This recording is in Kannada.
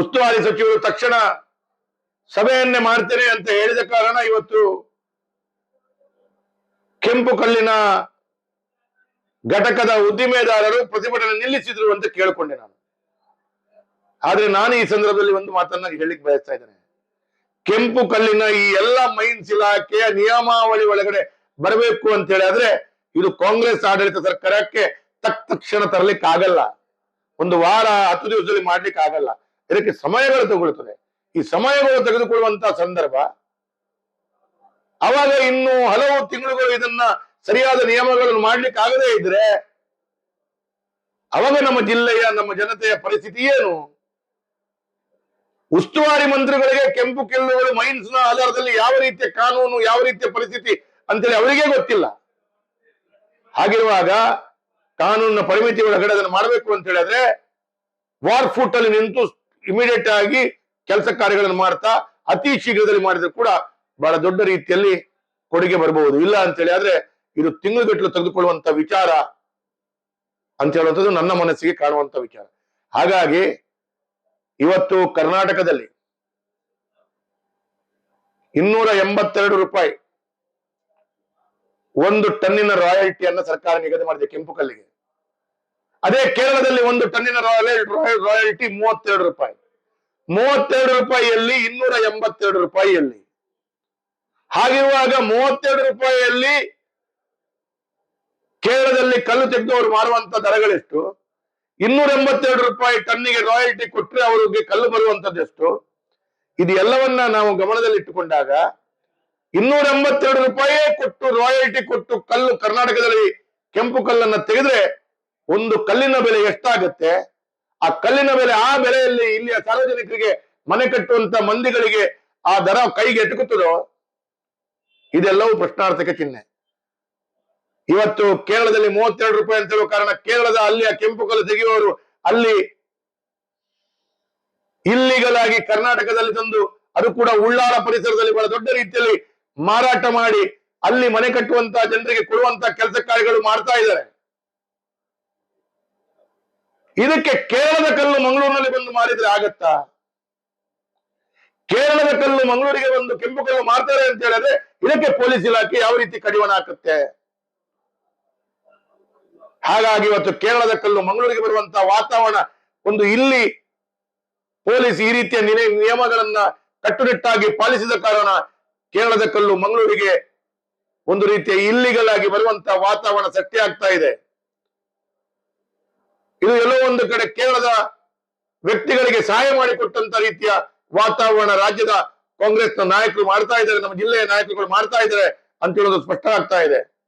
ಉಸ್ತುವಾರಿ ಸಚಿವರು ತಕ್ಷಣ ಸಭೆಯನ್ನೇ ಮಾಡ್ತೇನೆ ಅಂತ ಹೇಳಿದ ಕಾರಣ ಇವತ್ತು ಕೆಂಪು ಕಲ್ಲಿನ ಘಟಕದ ಉದ್ದಿಮೆದಾರರು ಪ್ರತಿಭಟನೆ ನಿಲ್ಲಿಸಿದ್ರು ಅಂತ ಕೇಳಿಕೊಂಡೆ ನಾನು. ಆದ್ರೆ ನಾನು ಈ ಸಂದರ್ಭದಲ್ಲಿ ಒಂದು ಮಾತನ್ನ ಹೇಳಿಕ್ ಬಯಸ್ತಾ ಇದ್ದೇನೆ. ಕೆಂಪು ಕಲ್ಲಿನ ಈ ಎಲ್ಲ ಮೈನ್ಸ್ ಇಲಾಖೆಯ ನಿಯಮಾವಳಿ ಒಳಗಡೆ ಬರಬೇಕು ಅಂತ ಹೇಳಿ ಆದ್ರೆ ಇದು ಕಾಂಗ್ರೆಸ್ ಆಡಳಿತ ಸರ್ಕಾರಕ್ಕೆ ತಕ್ ತಕ್ಷಣ ತರಲಿಕ್ಕೆ ಆಗಲ್ಲ ಒಂದು ವಾರ, ಹತ್ತು ದಿವಸದಲ್ಲಿ ಮಾಡ್ಲಿಕ್ಕೆ ಆಗಲ್ಲ ಇದಕ್ಕೆ ಸಮಯಗಳು ತಗೊಳ್ತದೆ. ಈ ಸಮಯಗಳು ತೆಗೆದುಕೊಳ್ಳುವಂತ ಸಂದರ್ಭ, ಅವಾಗ ಇನ್ನು ಹಲವು ತಿಂಗಳುಗಳು ಇದನ್ನ ಸರಿಯಾದ ನಿಯಮಗಳನ್ನು ಮಾಡ್ಲಿಕ್ಕೆ ಆಗದೇ ಇದ್ರೆ, ಅವಾಗ ನಮ್ಮ ಜಿಲ್ಲೆಯ, ನಮ್ಮ ಜನತೆಯ ಪರಿಸ್ಥಿತಿ ಏನು? ಉಸ್ತುವಾರಿ ಮಂತ್ರಿಗಳಿಗೆ ಕೆಂಪು ಕಿಲ್ಲುಗಳು ಮೈನ್ಸ್ನ ಆಧಾರದಲ್ಲಿ ಯಾವ ರೀತಿಯ ಕಾನೂನು, ಯಾವ ರೀತಿಯ ಪರಿಸ್ಥಿತಿ ಅಂತೇಳಿ ಅವರಿಗೆ ಗೊತ್ತಿಲ್ಲ. ಹಾಗಿರುವಾಗ ಕಾನೂನಿನ ಪರಿಮಿತಿ ಒಳಗಡೆ ಅದನ್ನು ಮಾಡಬೇಕು ಅಂತ ಹೇಳಿದ್ರೆ ವಾರ್ ಫುಟ್ ಅಲ್ಲಿ ನಿಂತು ಇಮಿಡಿಯೇಟ್ ಆಗಿ ಕೆಲಸ ಕಾರ್ಯಗಳನ್ನು ಮಾಡ್ತಾ ಅತಿ ಶೀಘ್ರದಲ್ಲಿ ಮಾಡಿದ್ರೆ ಕೂಡ ಬಹಳ ದೊಡ್ಡ ರೀತಿಯಲ್ಲಿ ಕೊಡುಗೆ ಬರಬಹುದು. ಇಲ್ಲ ಅಂತೇಳಿ ಆದ್ರೆ ಇದು ತಿಂಗಳುಗಟ್ಟಲು ತೆಗೆದುಕೊಳ್ಳುವಂತ ವಿಚಾರ ಅಂತ ಹೇಳುವಂಥದ್ದು ನನ್ನ ಮನಸ್ಸಿಗೆ ಕಾಣುವಂತ ವಿಚಾರ. ಹಾಗಾಗಿ ಇವತ್ತು ಕರ್ನಾಟಕದಲ್ಲಿ ಇನ್ನೂರ ಎಂಬತ್ತೆರಡು ರೂಪಾಯಿ ಒಂದು ಟನ್ನಿನ ರಾಯಲ್ಟಿಯನ್ನು ಸರ್ಕಾರ ನಿಗದಿ ಮಾಡಿದೆ ಕೆಂಪು ಕಲ್ಲಿಗೆ. ಅದೇ ಕೇರಳದಲ್ಲಿ ಒಂದು ಟನ್ನಿನ ರಾಯಲ್ ರಾಯಲ್ಟಿ ಮೂವತ್ತೆರಡು ರೂಪಾಯಿ. ಮೂವತ್ತೆರಡು ರೂಪಾಯಿಯಲ್ಲಿ ಇನ್ನೂರ ಎಂಬತ್ತೆರಡು ರೂಪಾಯಿಯಲ್ಲಿ. ಹಾಗಿರುವಾಗ ಮೂವತ್ತೆರಡು ರೂಪಾಯಿಯಲ್ಲಿ ಕೇರಳದಲ್ಲಿ ಕಲ್ಲು ತೆಗೆದು ಅವರು ಮಾರುವಂತ ದರಗಳೆಷ್ಟು? ಇನ್ನೂರ ಎಂಬತ್ತೆರಡು ರೂಪಾಯಿ ಟನ್ನಿಗೆ ರಾಯಲ್ಟಿ ಕೊಟ್ಟರೆ ಅವರಿಗೆ ಕಲ್ಲು ಬರುವಂತದ್ದೆಷ್ಟು ಇದು ಎಲ್ಲವನ್ನ ನಾವು ಗಮನದಲ್ಲಿಟ್ಟುಕೊಂಡಾಗ ಇನ್ನೂರ ಎಂಬತ್ತೆರಡು ರೂಪಾಯಿಯೇ ಕೊಟ್ಟು ರಾಯಲ್ಟಿ ಕೊಟ್ಟು ಕಲ್ಲು ಕರ್ನಾಟಕದಲ್ಲಿ ಕೆಂಪು ಕಲ್ಲನ್ನ ತೆಗೆದ್ರೆ ಒಂದು ಕಲ್ಲಿನ ಬೆಲೆ ಎಷ್ಟಾಗುತ್ತೆ? ಆ ಕಲ್ಲಿನ ಬೆಲೆ ಆ ಬೆಲೆಯಲ್ಲಿ ಇಲ್ಲಿಯ ಸಾರ್ವಜನಿಕರಿಗೆ ಮನೆ ಕಟ್ಟುವಂತ ಮಂದಿಗಳಿಗೆ ಆ ದರ ಕೈಗೆ ಎಟುಕುತ್ತದೋ? ಇದೆಲ್ಲವೂ ಪ್ರಶ್ನಾರ್ಥಕ ಚಿಹ್ನೆ. ಇವತ್ತು ಕೇರಳದಲ್ಲಿ ಮೂವತ್ತೆರಡು ರೂಪಾಯಿ ಅಂತ ಕಾರಣ ಕೇರಳದ ಅಲ್ಲಿಯ ಕೆಂಪು ಕಲ್ಲು ತೆಗೆಯುವವರು ಅಲ್ಲಿ ಇಲ್ಲಿಗಲಾಗಿ ಕರ್ನಾಟಕದಲ್ಲಿ ತಂದು ಅದು ಕೂಡ ಉಳ್ಳಾಳ ಪರಿಸರದಲ್ಲಿ ಬಹಳ ದೊಡ್ಡ ರೀತಿಯಲ್ಲಿ ಮಾರಾಟ ಮಾಡಿ ಅಲ್ಲಿ ಮನೆ ಕಟ್ಟುವಂತ ಜನರಿಗೆ ಕೊಡುವಂತ ಕೆಲಸ ಕಾರ್ಯಗಳು ಮಾಡ್ತಾ ಇದ್ದಾರೆ. ಇದಕ್ಕೆ ಕೇರಳದ ಕಲ್ಲು ಮಂಗಳೂರಿನಲ್ಲಿ ಬಂದು ಮಾರಿದ್ರೆ ಆಗತ್ತಾ? ಕೇರಳದ ಕಲ್ಲು ಮಂಗಳೂರಿಗೆ ಬಂದು ಕೆಂಪು ಕಲ್ಲು ಮಾರ್ತಾರೆ ಅಂತ ಹೇಳಿದ್ರೆ ಇದಕ್ಕೆ ಪೊಲೀಸ್ ಇಲಾಖೆ ಯಾವ ರೀತಿ ಕಡಿವಾಣ ಹಾಕುತ್ತೆ? ಹಾಗಾಗಿ ಇವತ್ತು ಕೇರಳದ ಕಲ್ಲು ಮಂಗಳೂರಿಗೆ ಬರುವಂತ ವಾತಾವರಣ ಒಂದು ಇಲ್ಲಿ ಪೊಲೀಸ್ ಈ ರೀತಿಯ ನಿಯ- ನಿಯಮಗಳನ್ನ ಕಟ್ಟುನಿಟ್ಟಾಗಿ ಪಾಲಿಸಿದ ಕಾರಣ ಕೇರಳದ ಕಲ್ಲು ಮಂಗಳೂರಿಗೆ ಒಂದು ರೀತಿಯ ಇಲ್ಲಿಗಲ್ ಆಗಿ ಬರುವಂತ ವಾತಾವರಣ ಸೃಷ್ಟಿ ಆಗ್ತಾ ಇದೆ. ಒಂದು ಕಡೆ ಕೇರಳದ ವ್ಯಕ್ತಿಗಳಿಗೆ ಸಹಾಯ ಮಾಡಿಕೊಟ್ಟಂತ ರೀತಿಯ ವಾತಾವರಣ ರಾಜ್ಯದ ಕಾಂಗ್ರೆಸ್ನ ನಾಯಕರು ಮಾಡ್ತಾ ಇದ್ದಾರೆ, ನಮ್ಮ ಜಿಲ್ಲೆಯ ನಾಯಕರುಗಳು ಮಾಡ್ತಾ ಇದ್ದಾರೆ ಅಂತ ಹೇಳೋದು ಸ್ಪಷ್ಟ ಆಗ್ತಾ ಇದೆ.